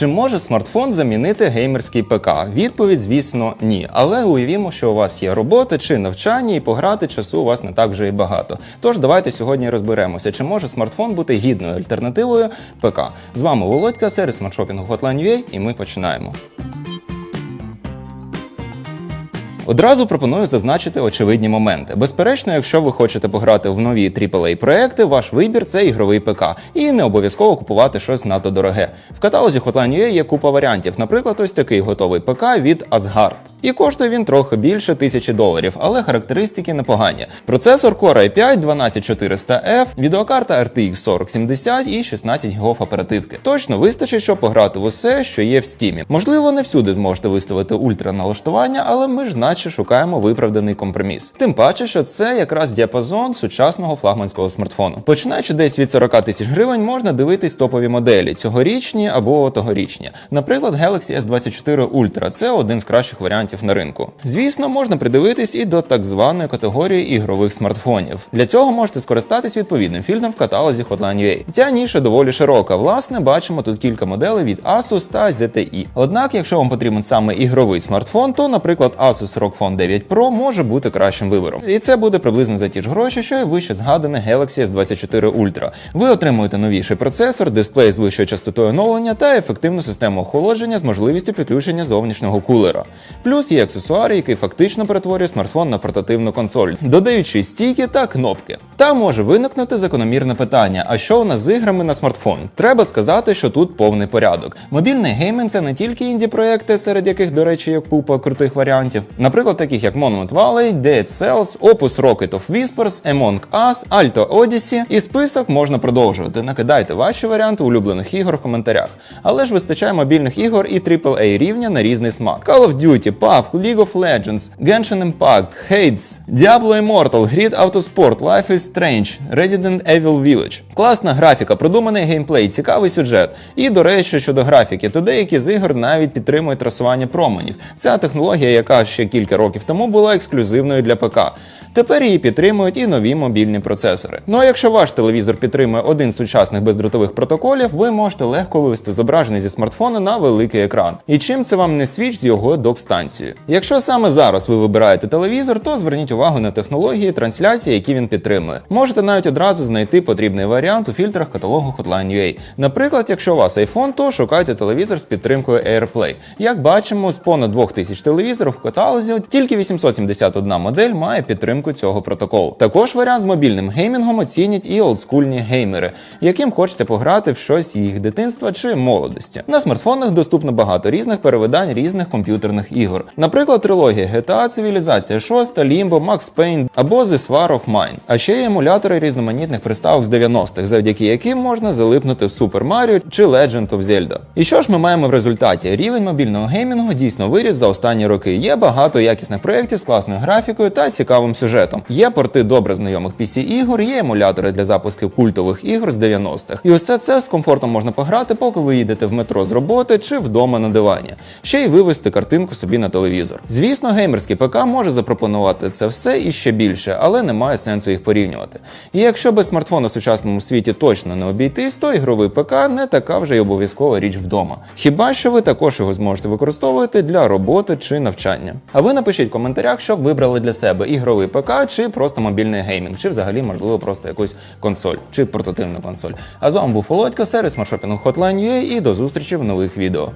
Чи може смартфон замінити геймерський ПК? Відповідь, звісно, ні. Але уявімо, що у вас є робота чи навчання, і пограти часу у вас не так вже і багато. Тож давайте сьогодні розберемося, чи може смартфон бути гідною альтернативою ПК. З вами Володька, сервіс смартшопінгу Hotline.ua, і ми починаємо. Одразу пропоную зазначити очевидні моменти. Безперечно, якщо ви хочете пограти в нові aaa проекти, ваш вибір це ігровий ПК, і не обов'язково купувати щось надто дороге. В каталозі Hotline.ua є купа варіантів. Наприклад, ось такий готовий ПК від Asgard. І коштує він трохи більше тисячі доларів, але характеристики непогані. Процесор Core i5 12400F, відеокарта RTX 4070 і 16 ГБ оперативки. Точно вистачить, щоб пограти в усе, що є в стімі. Можливо, не всюди зможете виставити ультра налаштування, але ми ж наче шукаємо виправданий компроміс. Тим паче, що це якраз діапазон сучасного флагманського смартфону. Починаючи десь від 40 тисяч гривень, можна дивитись топові моделі цьогорічні або тогорічні. Наприклад, Galaxy S24 Ultra – це один з кращих варіантів на ринку. Звісно, можна придивитись і до так званої категорії ігрових смартфонів. Для цього можете скористатись відповідним фільтром в каталозі Hotline.ua. Ця ніша доволі широка. Власне, бачимо тут кілька моделей від Asus та ZTE. Однак, якщо вам потрібен саме ігровий смартфон, то, наприклад, Asus ROG Phone 9 Pro може бути кращим вибором. І це буде приблизно за ті ж гроші, що і вище згадане Galaxy S24 Ultra. Ви отримуєте новіший процесор, дисплей з вищою частотою оновлення та ефективну систему охолодження з можливістю підключення зовнішнього кулера. Плюс є аксесуар, який фактично перетворює смартфон на портативну консоль, додаючи стійки та кнопки. Та може виникнути закономірне питання: а що у нас з іграми на смартфон? Треба сказати, що тут повний порядок. Мобільний геймінг це не тільки інді-проекти, серед яких, до речі, є купа крутих варіантів, наприклад, таких як Monument Valley, Dead Cells, Opus Rocket of Whispers, Among Us, Alto Odyssey, і список можна продовжувати. Накидайте ваші варіанти улюблених ігор в коментарях. Але ж вистачає мобільних ігор і AAA рівня на різний смак. Call of Duty, PUBG, League of Legends, Genshin Impact, Hades, Diablo Immortal, Grid Autosport, Life is Strange, Resident Evil Village. Класна графіка, продуманий геймплей, цікавий сюжет. І, до речі, щодо графіки, то деякі з ігор навіть підтримують трасування променів. Ця технологія, яка ще кілька років тому була ексклюзивною для ПК. Тепер її підтримують і нові мобільні процесори. Ну а якщо ваш телевізор підтримує один з сучасних бездротових протоколів, ви можете легко вивести зображення зі смартфона на великий екран. І чим це вам не свіч з його док-станцією? Якщо саме зараз ви вибираєте телевізор, то зверніть увагу на технології трансляції, які він підтримує. Можете навіть одразу знайти потрібний варіант у фільтрах каталогу Hotline.ua. Наприклад, якщо у вас iPhone, то шукайте телевізор з підтримкою AirPlay. Як бачимо, з понад 2000 телевізорів в каталозі тільки 871 модель має підтримку цього протоколу. Також варіант з мобільним геймінгом оцінять і олдскульні геймери, яким хочеться пограти в щось їх дитинства чи молодості. На смартфонах доступно багато різних перевидань різних комп'ютерних ігор. Наприклад, трилогія GTA, Цивілізація 6, Limbo, Max Payne або The Sword of Mine. А ще є емулятори різноманітних приставок з 90-х, завдяки яким можна залипнути в Super Mario чи Legend of Zelda. І що ж ми маємо в результаті? Рівень мобільного геймінгу дійсно виріс за останні роки. Є багато якісних проєктів з класною графікою та цікавим сюжетом. Є порти добре знайомих PC-ігор, є емулятори для запуску культових ігор з 90-х. І усе це з комфортом можна пограти, поки ви їдете в метро з роботи чи вдома на дивані. Ще й вивести картинку собі на телевізор. Звісно, геймерський ПК може запропонувати це все і ще більше, але немає сенсу їх порівнювати. І якщо без смартфону в сучасному світі точно не обійтись, то ігровий ПК не така вже й обов'язкова річ вдома. Хіба що ви також його зможете використовувати для роботи чи навчання? А ви напишіть в коментарях, що вибрали для себе ігровий ПК чи просто мобільний геймінг, чи взагалі можливо просто якусь консоль чи портативну консоль. А з вами був Володька, сервіс маршопінгу Hotline.ua і до зустрічі в нових відео.